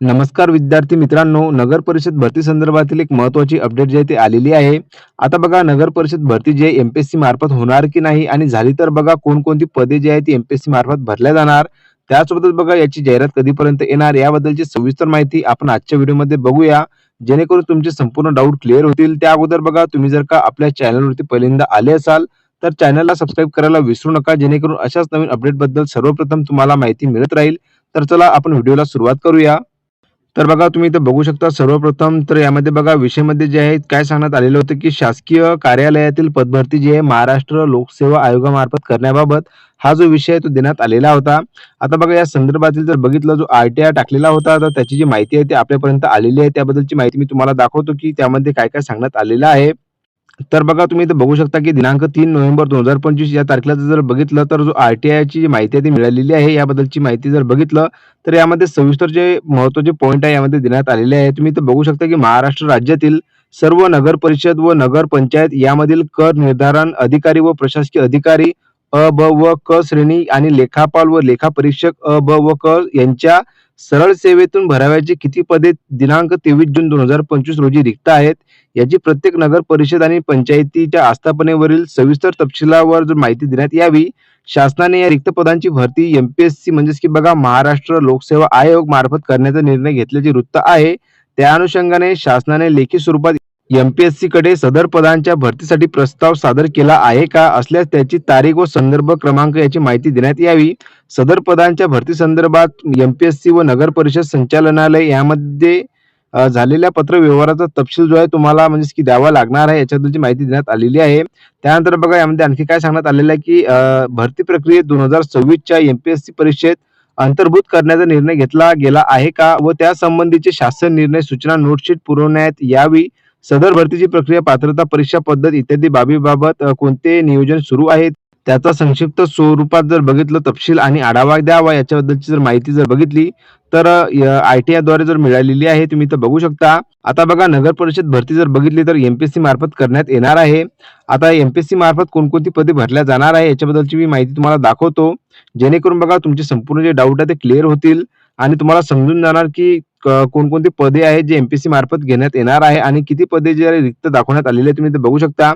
नमस्कार विद्यार्थी मित्रांनो नगर परिषद भरती संदर्भातील एक महत्वाची अपडेट जी आहे ती आलेली आहे. आता बघा नगर परिषद भरती जी आहे एमपीएससी मार्फत होणार की नाही आणि झाली तर बघा कोणकोणती पदे जी आहे ती एमपीएससी मार्फत भरल्या जाणार. त्यासोबतच बघा याची जाहिरात कधीपर्यंत येणार याबद्दलची सविस्तर माहिती आपण आजच्या व्हिडिओमध्ये बघूया. जेणेकरून तुमचे संपूर्ण डाऊट क्लिअर होतील. त्या अगोदर बघा तुम्ही जर का आपल्या चॅनलवरती पहिल्यांदा आले असाल तर चॅनलला सबस्क्राईब करायला विसरू नका. जेणेकरून अशाच नवीन अपडेटबद्दल सर्वप्रथम तुम्हाला माहिती मिळत राहील. तर चला आपण व्हिडिओला सुरुवात करूया. तर बघा तुम्ही इथं बघू शकता सर्वप्रथम तर यामध्ये बघा विषयमध्ये जे आहे काय सांगण्यात आलेलं होतं की शासकीय कार्यालयातील पदभरती जी आहे महाराष्ट्र लोकसेवा आयोगामार्फत करण्याबाबत हा जो विषय आहे तो देण्यात आलेला होता. आता बघा या संदर्भातील जर बघितलं जो आरटीआय टाकलेला होता तर त्याची जी माहिती आहे ती आपल्यापर्यंत आलेली आहे. त्याबद्दलची माहिती मी तुम्हाला दाखवतो की त्यामध्ये काय काय सांगण्यात आलेलं आहे. तर बघा तुम्ही इथे बघू शकता की दिनांक तीन नोव्हेंबर दोन हजार पंचवीस या तारखेला जर बघितलं तर जो आरटीआयची जी माहिती आहे ती मिळालेली आहे. याबद्दलची माहिती जर बघितलं तर यामध्ये सविस्तर जे महत्त्वाचे पॉईंट आहे यामध्ये देण्यात आलेले आहे. तुम्ही इथे बघू शकता की महाराष्ट्र राज्यातील सर्व नगर परिषद व नगर पंचायत यामधील कर निर्धारण अधिकारी व प्रशासकीय अधिकारी अ ब व क श्रेणी आणि लेखापाल व लेखा परीक्षक अ ब व क यांच्या सरळ सेवेतून भराव्याची किती पदे दिनांक तेवीस जून दोन हजार पंचवीस रोजी रिक्त आहेत याची प्रत्येक नगर परिषद आणि पंचायतीच्या आस्थापनेवरील सविस्तर तपशिलावर जर माहिती देण्यात यावी शासनाने या रिक्त पदांची भरती एमपीएससी म्हणजेच की बघा महाराष्ट्र लोकसेवा आयोग मार्फत करण्याचा निर्णय घेतल्याचे वृत्त आहे. त्या अनुषंगाने शासनाने लेखी स्वरूपात एमपीएससी कडे सदर पदांच्या भरतीसाठी प्रस्ताव सादर केला आहे का असल्यास त्याची तारीख व संदर्भ क्रमांक याची माहिती देण्यात यावी. सदर पदांच्या भरती संदर्भात एमपीएससी व नगर परिषद संचालनालय यामध्ये झालेल्या पत्र व्यवहाराचा तपशील जो आहे तुम्हाला म्हणजे की द्यावा लागणार आहे याच्याबद्दलची माहिती देण्यात आलेली आहे. त्यानंतर बघा यामध्ये आणखी काय सांगण्यात आलेलं आहे की भरती प्रक्रियेत दोन हजार सव्वीसच्या एमपीएससी परीक्षेत अंतर्भूत करण्याचा निर्णय घेतला गेला आहे का व त्यासंबंधीचे शासन निर्णय सूचना नोटशीट पुरवण्यात यावी. सदर भरतीची प्रक्रिया पात्रता परीक्षा पद्धत इत्यादी बाबीबाबत कोणते नियोजन सुरू आहे त्याचा संक्षिप्त स्वरूपात जर बघितलं तपशील आणि आढावा द्यावा याच्याबद्दलची जर माहिती जर बघितली तर आय टी द्वारे जर मिळालेली आहे तुम्ही तर बघू शकता. आता बघा नगर परिषद भरती जर बघितली तर एमपीएससी मार्फत करण्यात येणार आहे. आता एमपीएससी मार्फत कोणकोणती पदे भरल्या जाणार आहे याच्याबद्दलची मी माहिती तुम्हाला दाखवतो. जेणेकरून बघा तुमचे संपूर्ण जे डाऊट आहे ते क्लिअर होतील. आणि तुम्हाला समजून जाणार की कोणकोणती पदे आहेत जे एमपीसी मार्फत घेण्यात येणार आहे आणि किती पदे जे रिक्त दाखवण्यात आलेली आहे तुम्ही ते बघू शकता.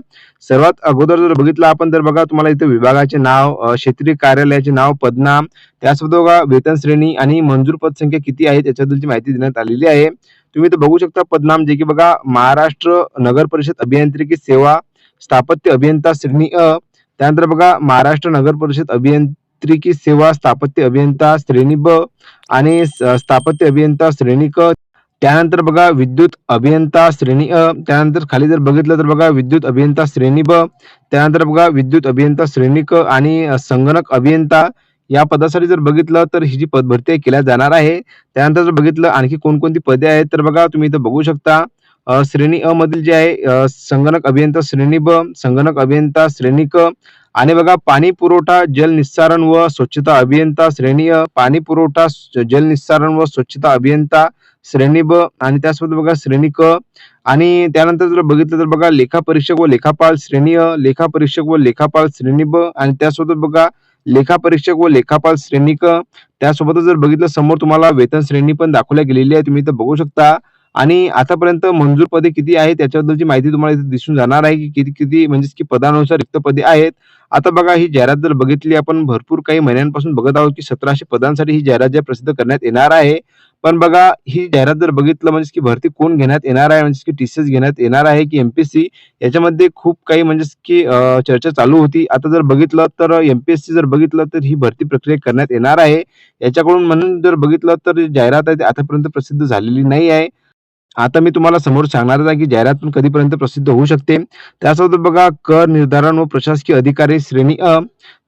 सर्वात अगोदर जर बघितलं आपण तर बघा तुम्हाला इथे विभागाचे नाव क्षेत्रीय कार्यालयाचे नाव पदनाम त्यासोबत बघा वेतन श्रेणी आणि मंजूर पद संख्या किती आहे त्याच्याबद्दलची माहिती देण्यात आलेली आहे. तुम्ही इथे बघू शकता पदनाम जे की बघा महाराष्ट्र नगर परिषद अभियांत्रिकी सेवा स्थापत्य अभियंता श्रेणी अ त्यानंतर बघा महाराष्ट्र नगर परिषद अभियांत्रिकी सेवा स्थापत्य अभियंता श्रेणी ब आणि स्थापत्य अभियंता श्रेणी क त्यानंतर बघा विद्युत अभियंता श्रेणी अ त्यानंतर खाली जर बघितलं तर बघा विद्युत अभियंता श्रेणी ब त्यानंतर बघा विद्युत अभियंता श्रेणी क आणि संगणक अभियंता. या पदासाठी जर बघितलं तर ही जी पद भरती केल्या जाणार आहे त्यानंतर जर बघितलं आणखी कोणकोणती पदे आहेत तर बघा तुम्ही इथं बघू शकता. श्रेणी अ मधील जे आहे संगणक अभियंता श्रेणी ब संगणक अभियंता श्रेणी क आणि बघा पाणी पुरवठा जल निस्सारण व स्वच्छता अभियंता श्रेणी अ पाणी पुरवठा जल निस्सारण व स्वच्छता अभियंता श्रेणी ब आणि त्यासोबत बघा श्रेणी क आणि त्यानंतर जर बघितलं तर बघा लेखापरीक्षक व लेखापाल श्रेणी अ लेखापरीक्षक व लेखापाल श्रेणी ब आणि त्यासोबत बघा लेखापरीक्षक व लेखापाल श्रेणी क. त्यासोबतच जर बघितलं समोर तुम्हाला वेतन श्रेणी पण दाखवल्या गेलेली आहे तुम्ही इथं बघू शकता. आणि आतापर्यंत मंजूर पदे किती आहेत त्याच्याबद्दलची माहिती तुम्हाला इथे दिसून जाणार आहे की किती किती म्हणजेच की पदानुसार रिक्त पदे आहेत. आता बघा ही जाहिरात जर बघितली आपण भरपूर काही महिन्यांपासून बघत आहोत की सतराशे पदांसाठी ही जाहिरात ज्या प्रसिद्ध करण्यात येणार आहे. पण बघा ही जाहिरात जर बघितलं म्हणजे की भरती कोण घेण्यात येणार आहे म्हणजे की टीसीएस घेण्यात येणार आहे की एमपीएससी याच्यामध्ये खूप काही म्हणजे की चर्चा चालू होती. आता जर बघितलं तर एमपीएससी जर बघितलं तर ही भरती प्रक्रिया करण्यात येणार आहे. याच्याकडून म्हणून जर बघितलं तर जाहिरात आहे ती आतापर्यंत प्रसिद्ध झालेली नाही आहे. आता मी तुम्हाला समोर सांगणारच आहे की जाहिरात पण कधीपर्यंत प्रसिद्ध होऊ शकते. त्यासोबत बघा कर निर्धारण व प्रशासकीय अधिकारी श्रेणी अ.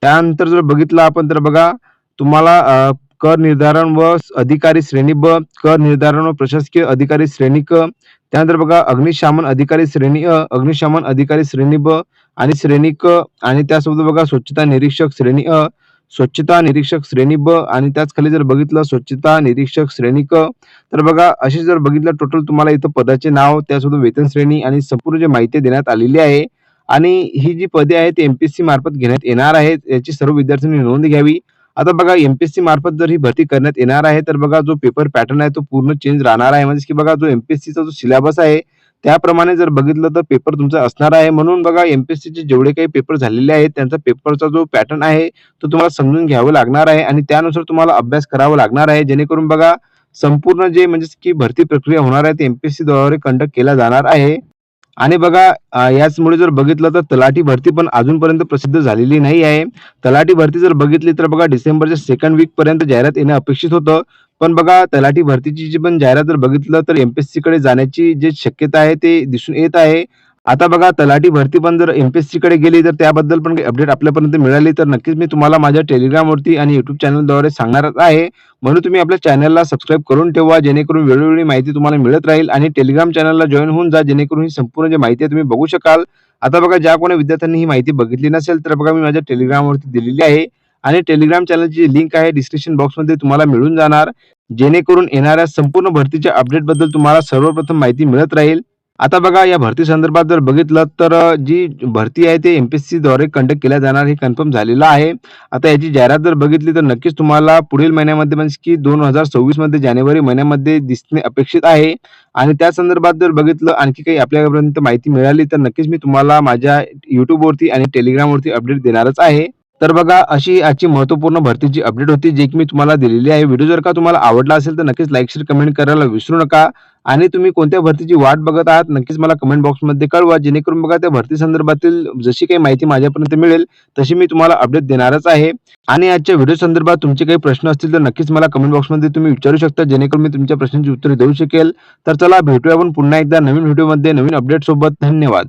त्यानंतर जर बघितलं आपण तर बघा तुम्हाला कर निर्धारण व अधिकारी श्रेणी ब कर निर्धारण व प्रशासकीय अधिकारी श्रेणी क. त्यानंतर बघा अग्निशामन अधिकारी श्रेणी अ अग्निशमन अधिकारी श्रेणी ब आणि श्रेणी क. आणि त्यासोबत बघा स्वच्छता निरीक्षक श्रेणी अ. स्वच्छता निरीक्षक श्रेणी ब आणि त्याच खाली जर बघितलं स्वच्छता निरीक्षक श्रेणी क तर बघा असे जर बघितलं टोटल तुम्हाला इथं पदाचे नाव त्यासोबत वेतन श्रेणी आणि संपूर्ण जी माहिती देण्यात आलेली आहे. आणि ही जी पदे आहेत एमपीएससी मार्फत घेण्यात येणार आहेत याची सर्व विद्यार्थ्यांनी नोंद घ्यावी. आता बघा एमपीएससी मार्फत जर ही भरती करण्यात येणार आहे तर बघा जो पेपर पॅटर्न आहे तो पूर्ण चेंज राहणार आहे. म्हणजे की बघा जो एमपीएससीचा जो सिलेबस आहे त्याप्रमाणे जर बघितलं तर पेपर तुमचा असणार आहे. म्हणून बघा एमपीएससीचे जेवढे काही पेपर झालेले आहेत त्यांचा पेपरचा जो पॅटर्न आहे तो तुम्हाला समजून घ्यावा लागणार आहे आणि त्यानुसार तुम्हाला अभ्यास करावा लागणार आहे. जेणेकरून बघा संपूर्ण जे म्हणजे की भरती प्रक्रिया होणार आहे ते एमपीएससी द्वारे कंडक्ट केला जाणार आहे. आणि बघा याचमुळे जर बघितलं तर तलाठी भरती पण अजूनपर्यंत प्रसिद्ध झालेली नाही आहे. तलाठी भरती जर बघितली तर बघा डिसेंबरच्या सेकंड वीक पर्यंत जाहिरात येणं अपेक्षित होतं. पण बघा तलाठी भरतीची जी पण जाहिरात जर बघितलं तर एमपीएससी कडे जाण्याची जी शक्यता आहे ते दिसून येत आहे. आता बघा तलाठी भरती पण जर एमपीएससी कडे गेली तर त्याबद्दल पण काही अपडेट आपल्यापर्यंत मिळाली तर नक्कीच मी तुम्हाला माझ्या टेलिग्रामवरती आणि युट्यूब चॅनलद्वारे सांगणारच आहे. म्हणून तुम्ही आपल्या चॅनलला सबस्क्राईब करून ठेवा जेणेकरून वेळोवेळी माहिती तुम्हाला मिळत राहील आणि टेलिग्राम चॅनलला जॉईन होऊन जा जेणेकरून ही संपूर्ण जी माहिती आहे तुम्ही बघू शकाल. आता बघा ज्या कोणी विद्यार्थ्यांनी ही माहिती बघितली नसेल तर बघा मी माझ्या टेलिग्रामवरती दिलेली आहे. आणि टेलिग्राम चॅनलची लिंक आहे डिस्क्रिप्शन बॉक्समध्ये तुम्हाला मिळून जाणार. जेणेकरून येणाऱ्या संपूर्ण भरतीच्या अपडेटबद्दल तुम्हाला सर्वप्रथम माहिती मिळत राहील. आता बघा या भरती संदर्भात जर बघितलं तर जी भरती आहे ते एमपीएससी द्वारे कंडक्ट केल्या जाणार हे कन्फर्म झालेलं आहे. आता याची जाहिरात जर बघितली तर नक्कीच तुम्हाला पुढील महिन्यामध्ये म्हणजे की दोन हजार सव्वीसमध्ये जानेवारी महिन्यामध्ये दिसणे अपेक्षित आहे. आणि त्या संदर्भात जर बघितलं आणखी काही आपल्यापर्यंत माहिती मिळाली तर नक्कीच मी तुम्हाला माझ्या युट्यूबवरती आणि टेलिग्रामवरती अपडेट देणारच आहे. तर बघा अशी आजची महत्त्वपूर्ण भरतीची अपडेट होती जी की मी तुम्हाला दिलेली आहे. व्हिडिओ जर का तुम्हाला आवडला असेल तर नक्कीच लाईक शेअर कमेंट करायला विसरू नका. आणि तुम्ही कोणत्या भरतीची वाट बघत आहात नक्कीच मला कमेंट बॉक्समध्ये कळवा. जेणेकरून बघा त्या भरती संदर्भातील जशी काही माहिती माझ्यापर्यंत मिळेल तशी मी तुम्हाला अपडेट देणारच आहे. आणि आजच्या व्हिडिओ संदर्भात तुमचे काही प्रश्न असतील तर नक्कीच मला कमेंट बॉक्समध्ये तुम्ही विचारू शकता. जेणेकरून मी तुमच्या प्रश्नांची उत्तरे देऊ शकेल. तर चला भेटूया आपण पुन्हा एकदा नवीन व्हिडिओमध्ये नवीन अपडेट सोबत. धन्यवाद.